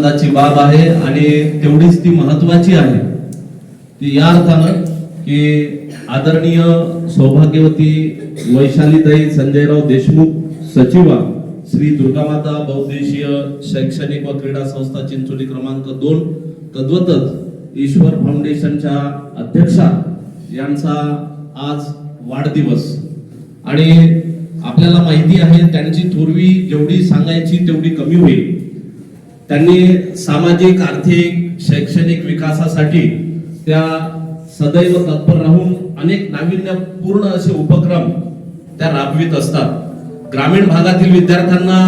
आनंदाची बाब आहे आणि तेवढीच ती महत्वाची आहे. ती या अर्थानं की आदरणीय सौभाग्यवती वैशालीताई संजयराव देशमुख सचिवा श्री दुर्गामाता बहुद्देशीय शैक्षणिक व क्रीडा संस्था चिंचोली क्रमांक दोन तद्वतच ईश्वर फाउंडेशनच्या अध्यक्षा यांचा आज वाढदिवस. आणि आपल्याला माहिती आहे त्यांची थोरवी जेवढी सांगायची तेवढी कमी होईल. त्यांनी सामाजिक आर्थिक शैक्षणिक विकासासाठी त्या सदैव तत्पर राहून अनेक नाविन्यपूर्ण असे उपक्रम त्या राबवित असतात. ग्रामीण भागातील विद्यार्थ्यांना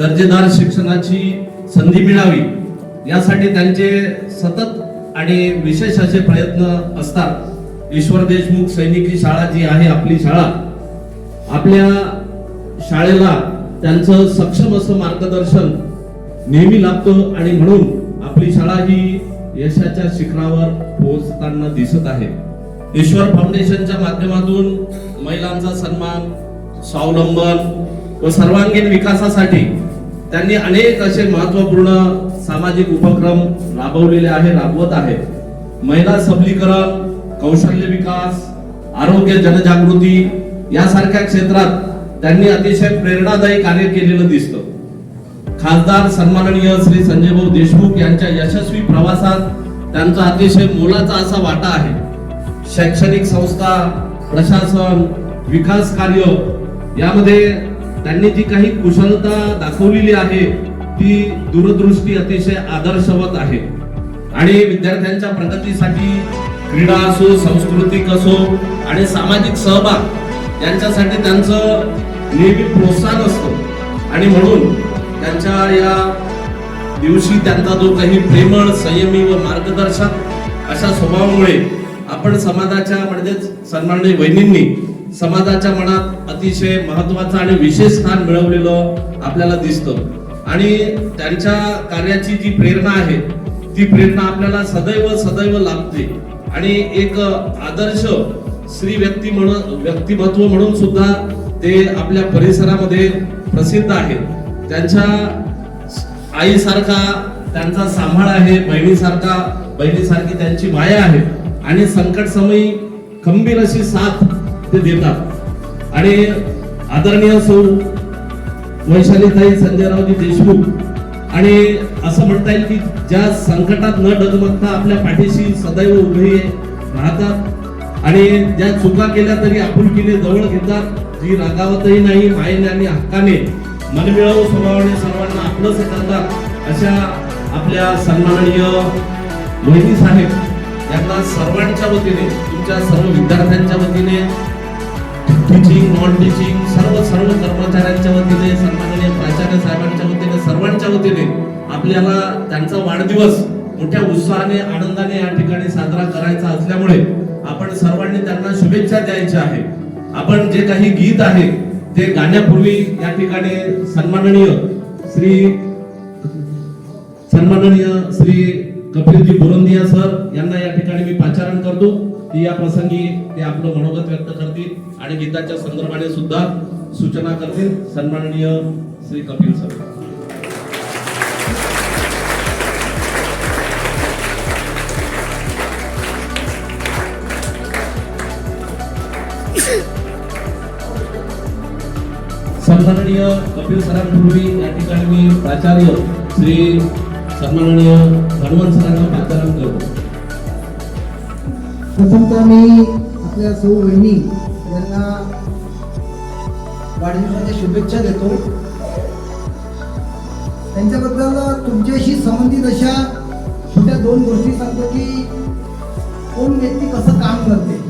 दर्जेदार शिक्षणाची संधी मिळावी यासाठी त्यांचे सतत आणि विशेष असे प्रयत्न असतात. ईश्वर देशमुख सैनिकी शाळा जी आहे आपली शाळा आपल्या शाळेला त्यांचं सक्षम असं मार्गदर्शन नेहमी लाभतो आणि म्हणून आपली शाळा ही यशाच्या शिखरावर पोहोचताना दिसत आहे. ईश्वर फाउंडेशनच्या माध्यमातून महिलांचा सन्मान स्वावलंबन व सर्वांगीण विकासासाठी त्यांनी अनेक असे महत्त्वपूर्ण सामाजिक उपक्रम राबवलेले आहे राबवत आहे. महिला सबलीकरण कौशल्य विकास आरोग्य जनजागृती यासारख्या क्षेत्रात त्यांनी अतिशय प्रेरणादायी कार्य केलेलं दिसतं. खासदार सन्माननीय श्री संजयभाऊ देशमुख यांच्या यशस्वी प्रवासात त्यांचा अतिशय मोलाचा असा वाटा आहे. शैक्षणिक संस्था प्रशासन विकास कार्य यामध्ये त्यांनी जी काही कुशलता दाखवलेली आहे ती दूरदृष्टी अतिशय आदर्शवत आहे. आणि विद्यार्थ्यांच्या प्रगतीसाठी क्रीडा असो सांस्कृतिक असो आणि सामाजिक सहभाग यांच्यासाठी त्यांचं नेहमी प्रोत्साहन असतं. आणि म्हणून त्यांच्या या दिवशी त्यांचा जो काही प्रेमळ संयमी व मार्गदर्शक अशा स्वभावामुळे आपण समाजाच्या म्हणजेच सन्माननीय वहिनींनी समाजाच्या मनात अतिशय महत्वाचं आणि विशेष स्थान मिळवलेलं आपल्याला दिसतं. आणि त्यांच्या कार्याची जी प्रेरणा आहे ती प्रेरणा आपल्याला सदैव सदैव लाभते. आणि एक आदर्श स्त्री व्यक्ती म्हणून व्यक्तिमत्व म्हणून सुद्धा ते आपल्या परिसरामध्ये प्रसिद्ध आहेत. त्यांच्या आईसारखा त्यांचा सांभाळ आहे बहिणीसारखा बहिणीसारखी त्यांची माया आहे आणि संकट समयी खंबीर अशी साथ ते देतात. आणि आदरणीय सौ वैशालीताई संजयरावजी देशमुख आणि असं म्हणता येईल की ज्या संकटात न डगमगता आपल्या पाठीशी सदैव उभे राहतात आणि ज्या चुका केल्या तरी आपुलकीने जवळ घेतात जी रागावतही नाही मायेने आणि हक्काने मनमिळावू स्वभावाने सर्वांना आपलंच करतात अशा आपल्या सन्माननीय मोहिनी साहेब यांना सर्वांच्या वतीने तुमच्या सर्व विद्यार्थ्यांच्या वतीने टीचिंग नॉन टीचिंग सर्व सर्व कर्मचाऱ्यांच्या वतीने सन्माननीय प्राचार्य साहेबांच्या वतीने सर्वांच्या वतीने आपल्याला त्यांचा वाढदिवस मोठ्या उत्साहाने आनंदाने या ठिकाणी साजरा करायचा असल्यामुळे आपण सर्वांनी त्यांना शुभेच्छा द्यायच्या आहे आपण जे काही गीत आहे ते गाण्यापूर्वी या ठिकाणी सन्माननीय श्री सन्माननीय श्री कपिलजी बुरंदिया सर यांना या ठिकाणी मी पाचारण करतो. की या प्रसंगी ते आपलं मनोगत व्यक्त करतील आणि गीताच्या संदर्भाने सुद्धा सूचना करतील सन्माननीय श्री कपिल सर. सन्माननीय कपिल सरांपूर्वी या ठिकाणी मी प्राचार्य श्री सन्माननीय हनुमान सरांना पाचारण करतो प्रथमतः मी आपल्या सौ बहिणी यांना वाढदिवसाच्या शुभेच्छा देतो. त्यांच्याबद्दल तुमच्याशी संबंधित अशा छोट्या दोन गोष्टी सांगतो की कोण व्यक्ती कसं काम करते.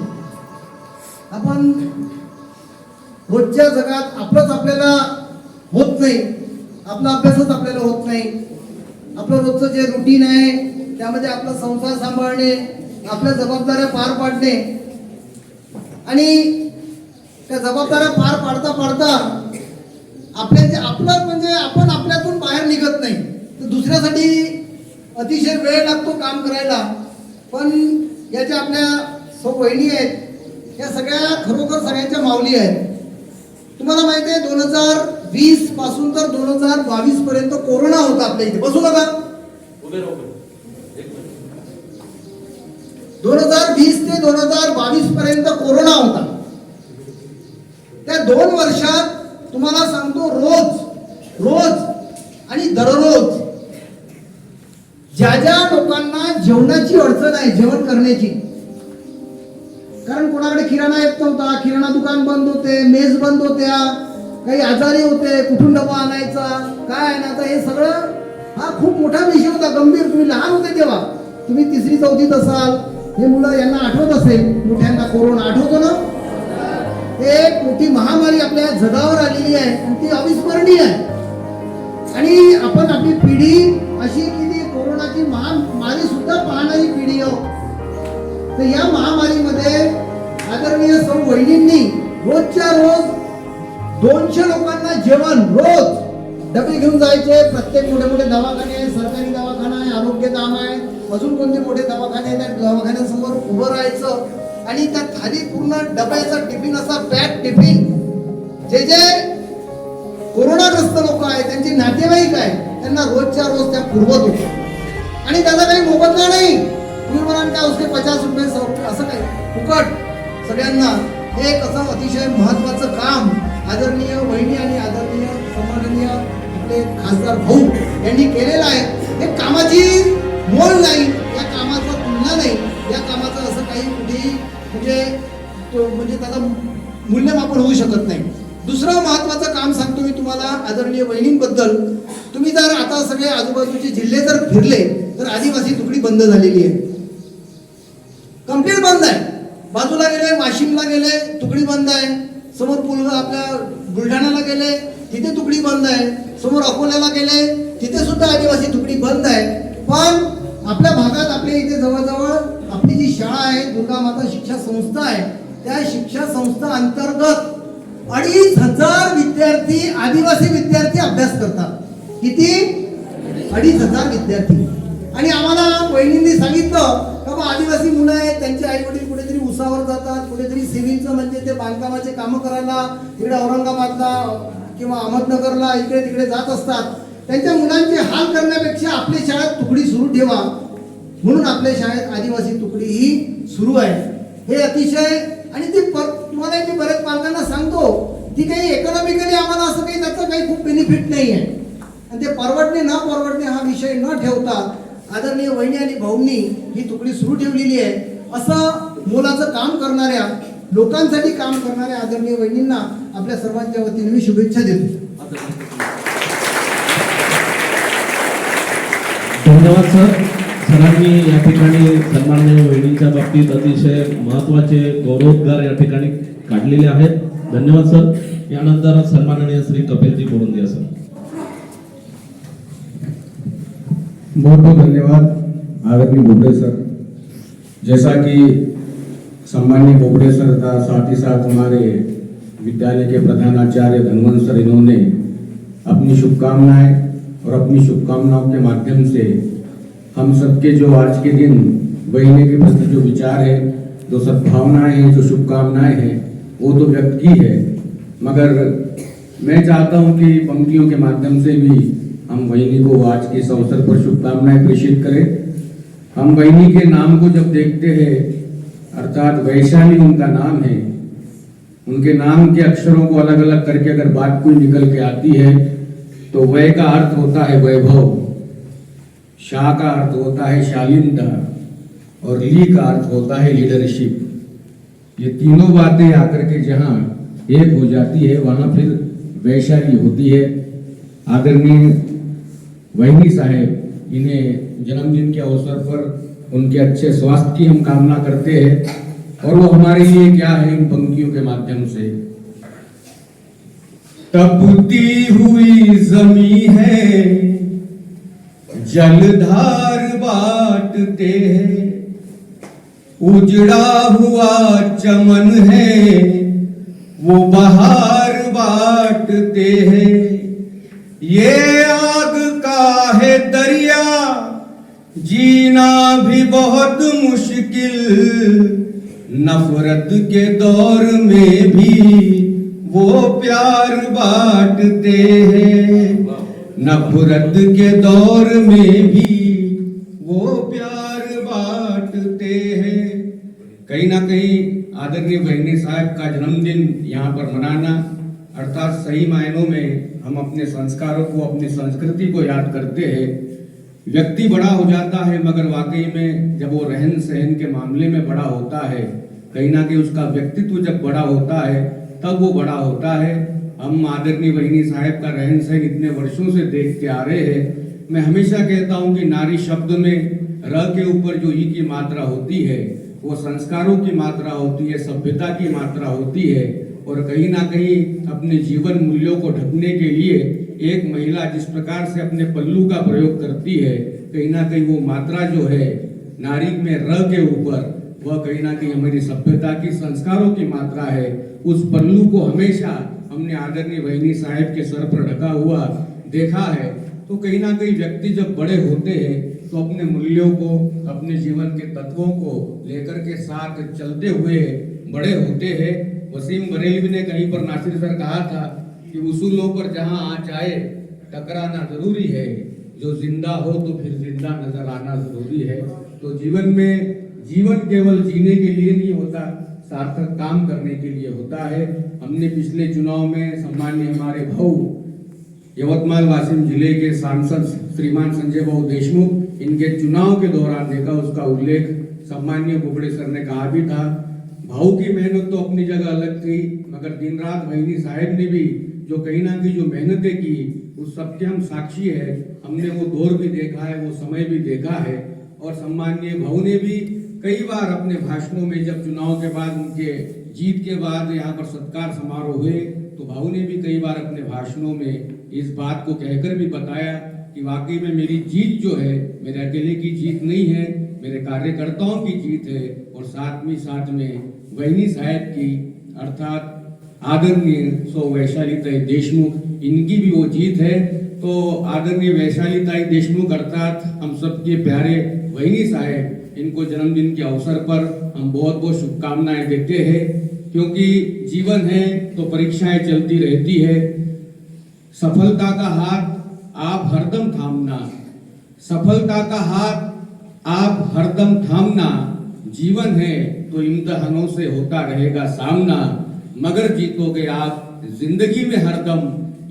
आपण रोजच्या जगात आपलंच आपल्याला होत नाही. आपला अभ्यासच आपल्याला होत नाही. आपलं रोजचं जे रुटीन आहे त्यामध्ये आपला संसार सांभाळणे आपल्या जबाबदाऱ्या पार पाडणे. आणि त्या जबाबदाऱ्या पार पाडता पाडता आपल्या जे आपलं म्हणजे आपण आपल्यातून बाहेर निघत नाही. तर दुसऱ्यासाठी अतिशय वेळ लागतो काम करायला. पण या ज्या आपल्या सो वहिनी आहेत या सगळ्या खरोखर सगळ्यांच्या माऊली आहेत. तुम्हाला माहिती आहे दोन हजार वीसपासून तर दोन हजार बावीस पर्यंत कोरोना होता आपल्या इथे. बसू नका. दोन हजार वीस ते दोन हजार बावीस पर्यंत कोरोना होता. त्या दोन वर्षात तुम्हाला सांगतो रोज रोज आणि दररोज ज्या ज्या लोकांना जेवणाची अडचण आहे जेवण करण्याची कारण कोणाकडे किराणा येत नव्हता किराणा दुकान बंद होते मेस बंद होत्या काही आजारी होते कुठून डबा आणायचा काय आणायचा हे सगळं हा खूप मोठा विषय होता गंभीर. तुम्ही लहान होते तेव्हा. तुम्ही तिसरी चौथीत असाल. हे मुलं यांना आठवत असेल मोठ्यांना कोरोना आठवतो ना? एक मोठी महामारी आपल्या जगावर आलेली आहे आणि ती अविस्मरणीय आहे. आणि आपण आपली पिढी अशी की ती कोरोनाची महामारी सुद्धा पाहणारी पिढी आहो तर या महामारीमध्ये आदरणीय सौ वहिनींनी रोजच्या रोज दोनशे लोकांना जेवण रोज. डबे घेऊन जायचे. प्रत्येक मोठे मोठे दवाखाने आहे सरकारी दवाखाना आहे आरोग्य धाम आहे. अजून कोणते मोठे दवाखाने आहेत? त्या दवाखान्यासमोर उभं राहायचं. आणि त्या थाली पूर्ण डब्याचा टिफिन असा पॅक टिफिन. जे जे कोरोनाग्रस्त लोक आहेत त्यांचे नातेवाईक आहे त्यांना रोजच्या रोज त्या पुरवत होत्या आणि त्याचा काही मोबदला नाही. तुम्ही म्हणाल का उसके पचास रुपये सौ रुपये असं काही. फुकट. सगळ्यांना. हे एक असं अतिशय महत्वाचं काम. आदरणीय वहिनी आणि आदरणीय सन्माननीय आपले खासदार भाऊ यांनी केलेलं आहे. हे कामाची मोल नाही या कामाचा तुलना नाही. या कामाचं असं काही कुठेही म्हणजे म्हणजे त्याचं मूल्यमापन होऊ शकत नाही. दुसरं महत्वाचं काम सांगतो मी तुम्हाला आदरणीय वहिनींबद्दल. तुम्ही जर आता सगळे आजूबाजूचे जिल्हे जर फिरले तर आदिवासी तुकडी बंद झालेली आहे. कंप्लीट बंद आहे. बाजूला गेले वाशिमला गेले तुकडी बंद आहे. समोर पुल आपल्या बुलढाण्याला गेले तिथे तुकडी बंद आहे. समोर अकोल्याला गेले तिथे सुद्धा आदिवासी तुकडी बंद आहे. पण आपल्या भागात आपल्या इथे जवळजवळ आपली जी शाळा आहे दुर्गा माता शिक्षा संस्था आहे त्या शिक्षा संस्था अंतर्गत अडीच हजार विद्यार्थी आदिवासी विद्यार्थी अभ्यास करतात. किती? अडीच हजार विद्यार्थी. आणि आम्हाला वहिनींनी सांगितलं का आदिवासी मुलं आहेत त्यांचे आई वडील उसावर जातात कुठेतरी सिव्हिलचं म्हणजे ते बांधकामाचे कामं करायला तिकडे औरंगाबादला किंवा अहमदनगरला इकडे तिकडे जात असतात. त्यांच्या मुलांचे हाल करण्यापेक्षा आपल्या शाळेत तुकडी सुरू ठेवा. म्हणून आपल्या शाळेत आदिवासी तुकडी ही सुरू आहे. हे अतिशय आणि ती पर तुम्हाला मी बऱ्याच पालकांना सांगतो ती काही इकॉनॉमिकली आम्हाला असं काही त्याचं काही खूप बेनिफिट नाही आहे. आणि ते परवडणे न परवडणे हा विषय न ठेवता आदरणीय वहिनी आणि भाऊंनी ही तुकडी सुरू ठेवलेली आहे. असं मोलाचं काम करणाऱ्या लोकांसाठी काम करणाऱ्या आदरणीय वहिनींना आपल्या सर्वांच्या वतीने मी शुभेच्छा देतो. धन्यवाद सर. सरांनी या ठिकाणी सन्माननीय वहिनींच्या बाबतीत अतिशय महत्त्वाचे गौरवोद्गार या ठिकाणी काढलेले आहेत. धन्यवाद सर. यानंतर सन्माननीय श्री कपिलजी बोलून द्या सर. बहुत बहुत धन्यवाद आदरणीय बोबड़े सर. जैसा कि सम्मानीय बोबड़े सर था साथ ही साथ हमारे विद्यालय के प्रधानाचार्य धनवंत सर, इन्होंने अपनी शुभकामनाएँ और अपनी शुभकामनाओं के माध्यम से हम सबके जो आज के दिन बहने के प्रति जो विचार है, जो सद्भावनाएँ हैं, जो शुभकामनाएँ हैं, वो तो व्यक्त की है। मगर मैं चाहता हूँ कि पंक्तियों के माध्यम से भी हम वहिनी को आज के इस अवसर पर शुभकामनाएँ प्रेषित करें। हम वहिनी के नाम को जब देखते हैं अर्थात वैशाली उनका नाम है। उनके नाम के अक्षरों को अलग अलग करके अगर बात कोई निकल के आती है तो वय का अर्थ होता है वैभव। शाह का अर्थ होता है शालीनता और ली का अर्थ होता है लीडरशिप ये तीनों बातें आकर के जहाँ एक हो जाती है, वहाँ फिर वैशाली होती है। आदरणीय वहिनी साहेब, इन्हें जन्मदिन के अवसर पर उनके अच्छे स्वास्थ्य की हम कामना करते हैं और वो हमारे लिए क्या है इन पंक्तियों के माध्यम से। तपती हुई जमी है, जलधार बाटते हैं, उजड़ा हुआ चमन है, वो बहार बाटते हैं। ये भी बहुत मुश्किल। नफरत के दौर में भी वो प्यार बांटते हैं। नफरत के दौर में भी वो प्यार बांटते हैं। कहीं ना कहीं आदरणीय बहने साहब का जन्मदिन यहाँ पर मनाना, अर्थात सही मायनों में हम अपने संस्कारों को, अपनी संस्कृति को याद करते हैं। व्यक्ति बड़ा हो जाता है, मगर वाकई में जब वो रहन सहन के मामले में बड़ा होता है, कहीं ना कहीं उसका व्यक्तित्व जब बड़ा होता है, तब वो बड़ा होता है। हम आदरणीय बहनी साहब का रहन सहन इतने वर्षों से देखते आ रहे हैं। मैं हमेशा कहता हूँ कि नारी शब्द में र के ऊपर जो ई की मात्रा होती है, वो संस्कारों की मात्रा होती है, सभ्यता की मात्रा होती है, और कहीं ना कहीं अपने जीवन मूल्यों को ढकने के लिए एक महिला जिस प्रकार से अपने पल्लू का प्रयोग करती है, कहीं ना कहीं वो मात्रा जो है, नारी में र के ऊपर, वह कहीं ना कहीं हमारी सभ्यता की, संस्कारों की मात्रा है। उस पल्लू को हमेशा हमने आदरणीय बहनी साहब के सर पर ढका हुआ देखा है। तो कहीं ना कहीं व्यक्ति जब बड़े होते हैं तो अपने मूल्यों को, अपने जीवन के तत्वों को लेकर के साथ चलते हुए बड़े होते हैं। वसीम बरेलवी ने कहीं पर नासिर सर कहा था कि उसूलों पर जहाँ आ जाए, टकराना ज़रूरी है। जो ज़िंदा हो तो फिर ज़िंदा नज़र आना ज़रूरी है। तो जीवन में, जीवन केवल जीने के लिए नहीं होता, सार्थक काम करने के लिए होता है। हमने पिछले चुनाव में सम्मान्य हमारे भाऊ यवतमाल वासिम ज़िले के सांसद श्रीमान संजय बाबू देशमुख, इनके चुनाव के दौरान देखा, उसका उल्लेख सम्मान्य बुबड़े सर ने कहा भी था। भाऊ की मेहनत तो अपनी जगह अलग थी, मगर दिन रात बहनी साहेब ने भी जो कहीं ना कहीं जो मेहनतें की, उस सबके हम साक्षी है। हमने वो दौर भी देखा है, वो समय भी देखा है। और सम्मान्य भाऊ ने भी कई बार अपने भाषणों में जब चुनाव के बाद, उनके जीत के बाद यहाँ पर सत्कार समारोह हुए तो भाऊ ने भी कई बार अपने भाषणों में इस बात को कहकर भी बताया कि वाकई में मेरी जीत जो है, मेरे अकेले की जीत नहीं है, मेरे कार्यकर्ताओं की जीत है। और साथ में साथ में बहनी साहब की, अर्थात आदरणीय सो वैशाली वैशालीताई देशमुख, इनकी भी वो जीत है। तो आदरणीय वैशालीताई देशमुख, अर्थात हम सबके प्यारे वहीनी साहब, इनको जन्मदिन के अवसर पर हम बहुत बहुत शुभकामनाएँ देते हैं। क्योंकि जीवन है तो परीक्षाएँ चलती रहती है। सफलता का हाथ आप हरदम थामना। सफलता का हाथ आप हरदम थामना। जीवन है तो इम्तहानों से होता रहेगा सामना। मगर जीतोगे आप, ज़िंदगी में हरदम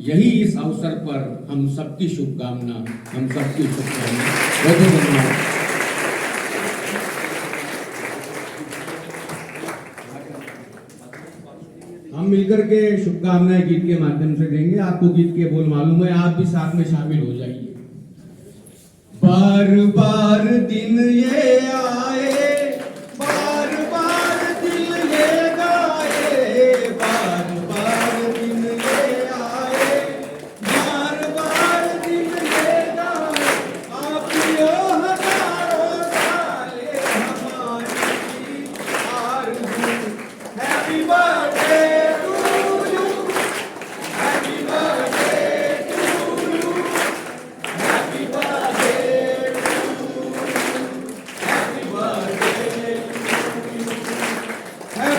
यही इस अवसर पर हम सबकी शुभकामना, हम सबकी शुभकामना। बहुत बहुत धन्यवाद। हम मिलकर के शुभकामनाएँ गीत के माध्यम से देंगे। आपको गीत के बोल मालूम है, आप भी साथ में शामिल हो जाइए। बार बार दिन ये आए